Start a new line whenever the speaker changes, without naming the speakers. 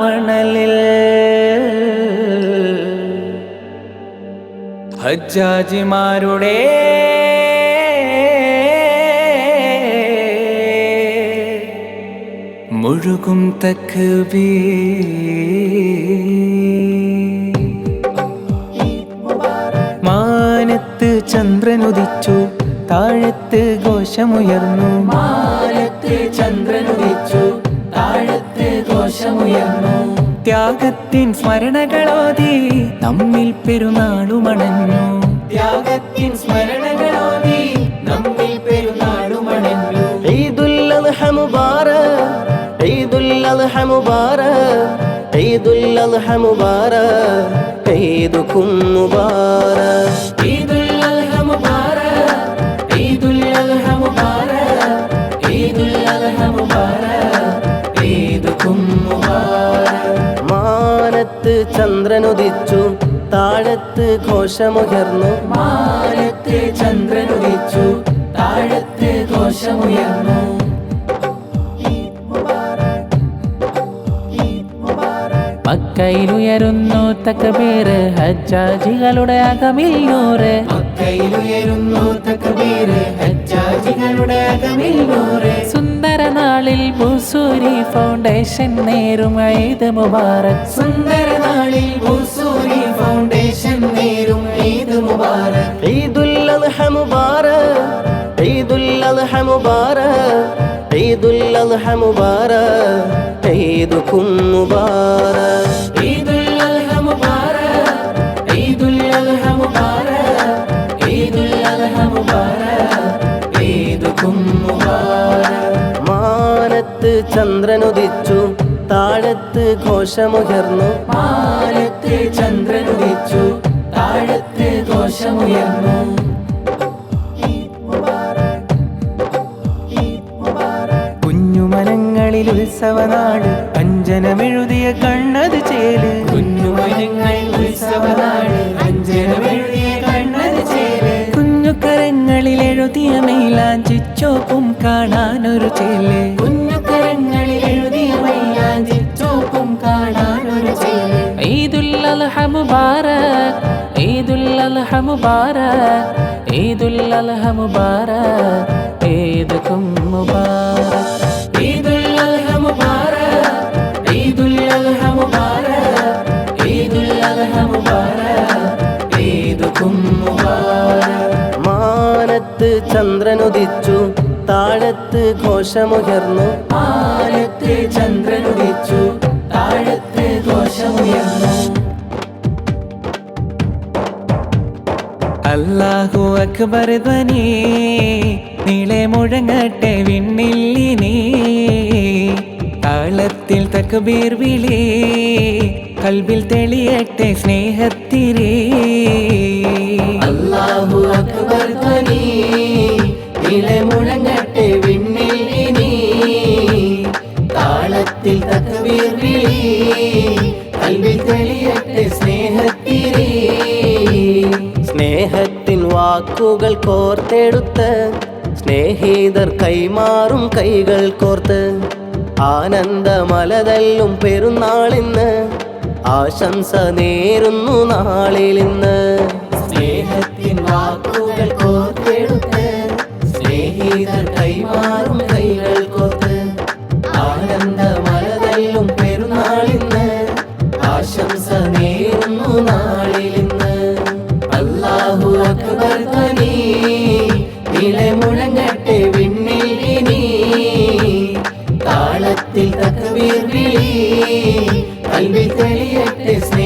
മണലിൽ ഹജ്ജാജിമാരുടെ മുഴുകും തക്ക് മാനത്ത് ചന്ദ്രനുദിച്ചു താഴത്ത് ഘോഷമുയർന്നു. മാലത്ത് ചന്ദ്രനുദിച്ചു താഴത്ത് ഘോഷമുയർന്നു. ത്യാഗത്തിൻ സ്മരണകളോതി നമ്മിൽ പെരുന്നാളുമണഞ്ഞു. ത്യാഗത്തിൻ സ്മരണകളോതി നമ്മിൽ പെരുന്നാളുമണഞ്ഞു.
ഈദുൽ ഹമുബാറ മുബാറക് ഈദുൽ അദ്ഹ മുബാറക് ഈദുൽ അദ്ഹ മുബാറക് ഈദുക്കും മുബാറക് മാനത്ത് ചന്ദ്രനുദിച്ചു താഴത്ത് ഘോഷമുയർന്നു.
മാനത്ത് ചന്ദ്രനുദിച്ചു താഴത്ത് ഘോഷമുയർന്നു.
മക്കയിലുയരുന്നു തക്കബീര് ഹജ്ജാജികളുടെ അകമിൽ നൂറ്
മക്കയിലുയരുന്നു തക്കബീര് ഹജ്ജാജികളുടെ അകമിൽ നൂറ്
ബുസൂരി ഫൗണ്ടേഷൻ നേരും ഈദ് മുബാറക്.
സുന്ദര നാളിൽ ഭൂസൂരി ഫൗണ്ടേഷൻ നേരും ഈദ് മുബാറക്.
ഈദുൽ അദ്ഹ മുബാറക് ഈദുൽ അദ്ഹ മുബാറക് ഈദുൽ അദ്ഹ മുബാറക് ഈദുക്കും മുബാറക്. ചന്ദ്രനുദിച്ചു. താഴത്ത് ഘോഷമുയർന്നു.
മാനത്ത് ചന്ദ്രനുദിച്ചു. താഴത്ത് ഘോഷമുയർന്നു.
കുഞ്ഞുമനങ്ങളിൽ ഉത്സവനാട് അഞ്ജനമെഴുതിയ കണ്ണത് ചേൽ.
കുഞ്ഞുമനങ്ങൾ ഉത്സവനാട് അഞ്ജനമെഴുതിയ കണ്ണത് ചേര്
കുഞ്ഞുകരങ്ങളിൽ എഴുതിയ മൈലാഞ്ചി ചോപ്പും കാണാനൊരു ചേൽ.
കുഞ്ഞുകരങ്ങളിൽ
മുബാറക് ഈദുൽ അൽഹ മുബാറക് ഈദുക്കും
ഈദുക്കും മുബാറക്
മാനത്ത് ചന്ദ്രനുദിച്ചു താഴത്ത് ഘോഷമുയർന്നു
അല്ലാഹു അക്ബർ ധ്വനി നീളെ മുഴങ്ങട്ടെ വിണ്ണില്ലിനി താളത്തിൽ തക്ബീർ വിളി കൽബിൽ തെളിയട്ടെ സ്നേഹത്തിരി.
അല്ലാഹു അക്ബർ ധ്വനി നീളെ മുഴങ്ങട്ടെ വിണ്ണില്ലിനി താളത്തിൽ തക്ബീർ വിളി കൽവിൽ തെളിയട്ടെ സ്നേഹത്തിരി.
സ്നേഹത്തിൻ വാക്കുകൾ കോർത്തെടുത്ത് സ്നേഹിതർ കൈമാറും കൈകൾ കോർത്ത് ആനന്ദമലതല്ലും പെരുന്നാളിന്ന് ആശംസ നേരുന്നു നാളിലിന്ന്
സ്നേഹത്തിൻ വാക്കുകൾ കോർത്തെടുത്ത് താളത്തിൽ തക്ബീർ